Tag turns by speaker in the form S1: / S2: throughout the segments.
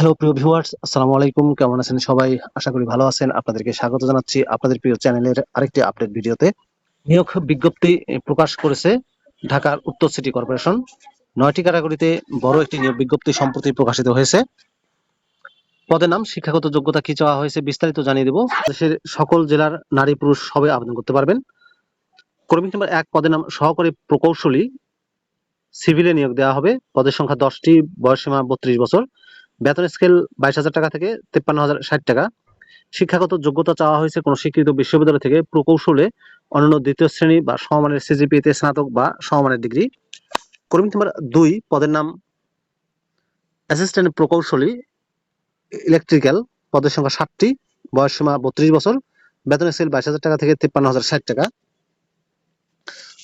S1: Hello প্রিয় viewers আসসালামু আলাইকুম। কেমন আছেন সবাই? আশা করি ভালো আছেন। আপনাদেরকে স্বাগত জানাচ্ছি আপনাদের প্রিয় চ্যানেলের আরেকটি আপডেট ভিডিওতে। নিয়োগ বিজ্ঞপ্তি প্রকাশ করেছে ঢাকার উত্তর সিটি কর্পোরেশন। নয়টি ক্যাটাগরিতে বড় একটি নিয়োগ বিজ্ঞপ্তি সম্প্রতি প্রকাশিত হয়েছে। পদের নাম, শিক্ষাগত যোগ্যতা কি চাওয়া হয়েছে বিস্তারিত জানিয়ে দেব। দেশের সকল জেলার নারী পুরুষ সবাই আবেদন করতে পারবেন। কর্মী নাম্বার এক, পদের নাম, সহকারী প্রকৌশলী। সিভিলে নিয়োগ দেওয়া হবে। পদের সংখ্যা দশটি বয়সীমা বত্রিশ বছর। বেতন স্কেল বাইশ হাজার টাকা থেকে তেপ্পান্ন হাজার ষাট টাকা। শিক্ষাগত যোগ্যতা চাওয়া হয়েছে কোনো স্বীকৃত বিশ্ববিদ্যালয় থেকে প্রকৌশলে অন্যান্য দ্বিতীয় শ্রেণি বা সমমানের সিজিপিতে স্নাতক বা সমমানের ডিগ্রি কর্মী নাম্বার দুই পদের নাম অ্যাসিস্ট্যান্ট প্রকৌশলী ইলেকট্রিক্যাল পদের সংখ্যা ষাটটি, বয়স সীমা বত্রিশ বছর, বেতন স্কেল বাইশ হাজার টাকা থেকে তেপ্পান্ন হাজার ষাট টাকা।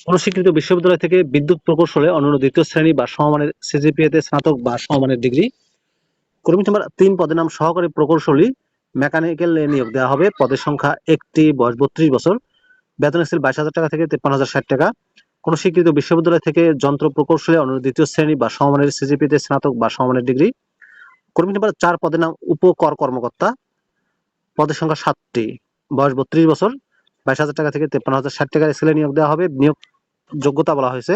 S1: কোন স্বীকৃত বিশ্ববিদ্যালয় থেকে বিদ্যুৎ প্রকৌশলে অন্যান্য দ্বিতীয় শ্রেণি বা সমমানের সিজিপিএতে স্নাতক বা সমমানের ডিগ্রি কর্মী নাম্বার তিন পদের নাম সহকারী প্রকৌশলী মেকানিক্যাল নিয়োগ দেওয়া হবে। পদের সংখ্যা একটি, বয়স বত্রিশ বছর। বেতন স্কেল বাইশ হাজার টাকা থেকে তেপ্পান্ন হাজার ষাট টাকা। কোন স্বীকৃত বিশ্ববিদ্যালয় থেকে যন্ত্র প্রকৌশলে অন্য দ্বিতীয় শ্রেণি বা সমমানের সিজিপিতে স্নাতক বা সমমানের ডিগ্রি। কর্মী নাম্বার চার পদের নাম উপকর কর্মকর্তা। পদের সংখ্যা সাতটি, বয়স বত্রিশ বছর। বাইশ হাজার টাকা থেকে তেপ্পান্ন হাজার ষাট টাকার স্কেলে নিয়োগ দেওয়া হবে। নিয়োগ যোগ্যতা বলা হয়েছে।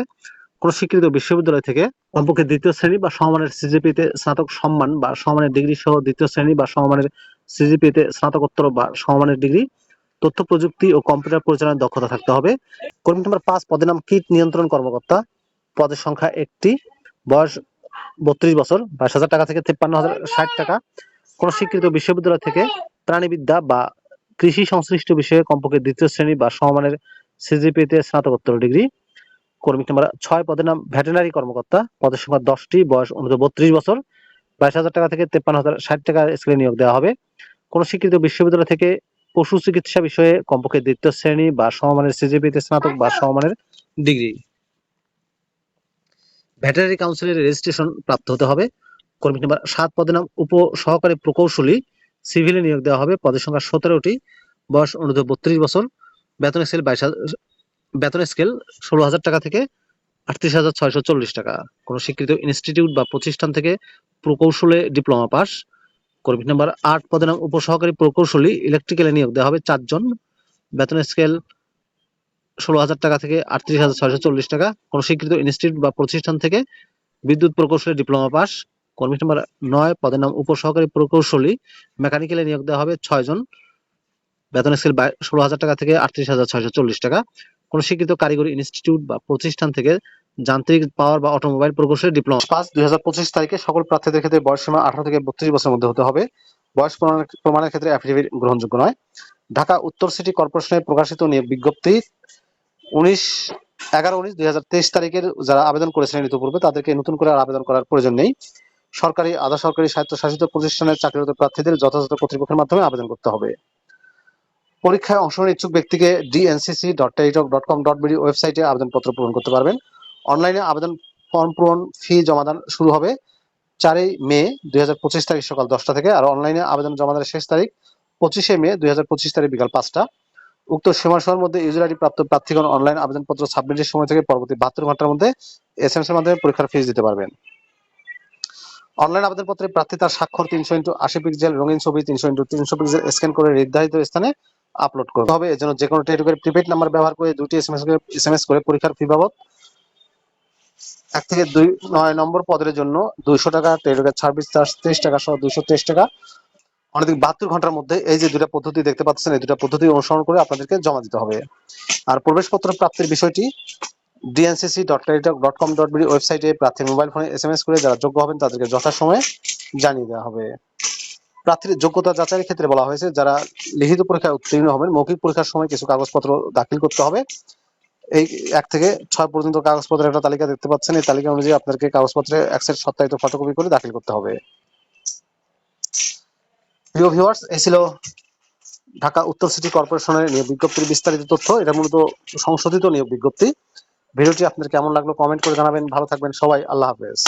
S1: কোন স্বীকৃত বিশ্ববিদ্যালয় থেকে কমপক্ষে দ্বিতীয় শ্রেণি বা সমমানের সিজিপিতে স্নাতক সম্মান বা সমমানের ডিগ্রি সহ দ্বিতীয় শ্রেণি বা সমমানের সিজিপিতে স্নাতকোত্তর বা সমমানের ডিগ্রি, তথ্য প্রযুক্তি ও কম্পিউটার পরিচালনার দক্ষতা থাকতে হবে। কর্মী নাম্বার পাঁচ, পদের নাম কীট নিয়ন্ত্রণ কর্মকর্তা। পদের সংখ্যা একটি, বয়স বত্রিশ বছর, বাইশ হাজার টাকা থেকে তিপ্পান্ন হাজার ষাট টাকা। কোন স্বীকৃত বিশ্ববিদ্যালয় থেকে প্রাণীবিদ্যা বা কৃষি সংশ্লিষ্ট বিষয়ে কমপক্ষে দ্বিতীয় শ্রেণি বা সমমানের সিজিপিতে স্নাতকোত্তর ডিগ্রি। কর্মী নাম্বার ছয় পদের নাম ভেটেনারি কর্মকর্তা। পদের সংখ্যা দশটি, বয়স অনুযায়ী বত্রিশ বছর। বাইশ হাজার টাকা থেকে তেপ্পান্ন হাজার ষাট টাকা স্কেলে নিয়োগ দেওয়া হবে। কোন স্বীকৃত বিশ্ববিদ্যালয় থেকে পশু চিকিৎসা বিষয়ে কমপক্ষে দ্বিতীয় শ্রেণি বা সমমানের সিজিপিতে স্নাতক বা সমমানের ডিগ্রি। ভেটেনারি কাউন্সিলের রেজিস্ট্রেশন প্রাপ্ত হতে হবে। কর্মী নাম্বার সাত পদের নাম উপ সহকারী প্রকৌশলী সিভিলে নিয়োগ দেওয়া হবে। পদের সংখ্যা সতেরোটি, বয়স অনুযায়ী বত্রিশ বছর। বেতন স্কেল বাইশ বেতন স্কেল ষোলো হাজার টাকা থেকে আটত্রিশ হাজার ছয়শো চল্লিশ টাকা। কোনো স্বীকৃত ইনস্টিটিউট বা প্রতিষ্ঠান থেকে প্রকৌশলে ডিপ্লোমা পাস কর্মী নাম্বার আট পদের নাম উপসহকারী প্রকৌশলী ইলেকট্রিক্যালে নিয়োগ। দেওয়া হবে চারজন বেতন স্কেল ষোলো হাজার টাকা থেকে আটত্রিশ হাজার ছয়শো চল্লিশ টাকা। কোনো স্বীকৃত ইনস্টিটিউট বা প্রতিষ্ঠান থেকে বিদ্যুৎ প্রকৌশলী ডিপ্লোমা পাস কর্মী নাম্বার নয় পদের নাম উপসহকারী প্রকৌশলী মেকানিক্যালে নিয়োগ। দেওয়া হবে ছয়জন বেতন স্কেল ষোলো হাজার টাকা থেকে আটত্রিশ হাজার ছয়শো চল্লিশ টাকা। কোন স্বীকৃত কারিগরি ইনস্টিটিউট বা প্রতিষ্ঠান থেকে যান্ত্রিক পাওয়ার বা অটোমোবাইল প্রকৌশলী ডিপ্লোমা পাঁচ, দুই হাজার পঁচিশ তারিখে সকল প্রার্থীদের ক্ষেত্রে বয়স সীমা আঠারো থেকে বত্রিশ বছরের মধ্যে হতে হবে। বয়স প্রমাণের ক্ষেত্রে অ্যাফিডেভিট গ্রহণযোগ্য নয়। ঢাকা উত্তর সিটি কর্পোরেশনে প্রকাশিত নিয়োগ বিজ্ঞপ্তি উনিশ, এগারো, উনিশ, দুই হাজার তেইশ তারিখের যারা আবেদন করেছিলেন ইতিপূর্বে, তাদেরকে নতুন করে আবেদন করার প্রয়োজন নেই। সরকারি, আধা সরকারি স্বায়ত্তশাসিত প্রতিষ্ঠানের চাকরিরত প্রার্থীদের যথাযথ কর্তৃপক্ষের মাধ্যমে আবেদন করতে হবে। পরীক্ষায় অংশ নেওয়ার ইচ্ছুক ব্যক্তিকে DNCC dot Teletalk dot com dot BD ওয়েবসাইটে আবেদনপত্র পূরণ করতে পারবেন। অনলাইনে আবেদন ফর্ম পূরণ ফি জমাদান শুরু হবে চারই মে দুই তারিখ সকাল দশটা থেকে আর অনলাইনে আবেদন জমাদানের শেষ তারিখ পঁচিশে মে দুই তারিখ বিকাল পাঁচটা। উক্ত সীমাসীমার মধ্যে ইউজার আইডি প্রাপ্ত প্রার্থীগণ অনলাইন আবেদনপত্র সাবমিটের সময় থেকে পরবর্তী বাহাত্তর ঘণ্টার মধ্যে এস এম এর মাধ্যমে পরীক্ষার ফিস দিতে পারবেন। অনলাইন আবেদনপত্রে প্রার্থী তার স্বাক্ষর তিনশো ইন্টু আশি পিক্সেল রঙিন ছবি তিনশো ইন্টু তিনশো পিক্সেল স্ক্যান করে নির্ধারিত স্থানে আপলোড করতে হবে এজন্য যে কোনো টেলিটকের প্রিপেড নাম্বার ব্যবহার করে দুটি এসএমএস করে এসএমএস করে পরীক্ষার ফি বাবদ এক থেকে দুই, নয় নম্বর পদের জন্য দুইশো টাকা টেলিটকের সার্ভিস চার্জ তেইশ টাকা সহ দুইশো তেইশ টাকা। অনেক বাহাত্তর ঘণ্টার মধ্যে এই যে দুটা পদ্ধতি দেখতে পাচ্ছেন, এই দুটা পদ্ধতি অনুসরণ করে আপনাদেরকে জমা দিতে হবে। আর প্রবেশপত্র প্রাপ্তির বিষয়টি DNCC dot Teletalk dot com dot BD ওয়েবসাইটে প্রার্থীর মোবাইল ফোনে এসএমএস করে যারা যোগ্য হবেন তাদেরকে যথাসময়ে জানিয়ে দেওয়া হবে। প্রার্থীর যোগ্যতা যাচাইয়ের ক্ষেত্রে বলা হয়েছে, যারা লিখিত পরীক্ষায় উত্তীর্ণ হবেন, মৌখিক পরীক্ষার সময় কিছু কাগজপত্র দাখিল করতে হবে। এই এক থেকে ছয় পর্যন্ত কাগজপত্রের একটা তালিকা দেখতে পাচ্ছেন। এই তালিকা অনুযায়ী আপনাদেরকে কাগজপত্রে এক সেট সত্যায়িত ফটোকপি করে দাখিল করতে হবে। প্রিয় ভিউয়ার্স এই ছিল ঢাকা উত্তর সিটি কর্পোরেশনের নিয়োগ বিজ্ঞপ্তির বিস্তারিত তথ্য। এটা মূলত সংশোধিত নিয়োগ বিজ্ঞপ্তি। ভিডিওটি আপনাদের কেমন লাগল কমেন্ট করে জানাবেন। ভালো থাকবেন সবাই। আল্লাহ হাফেজ।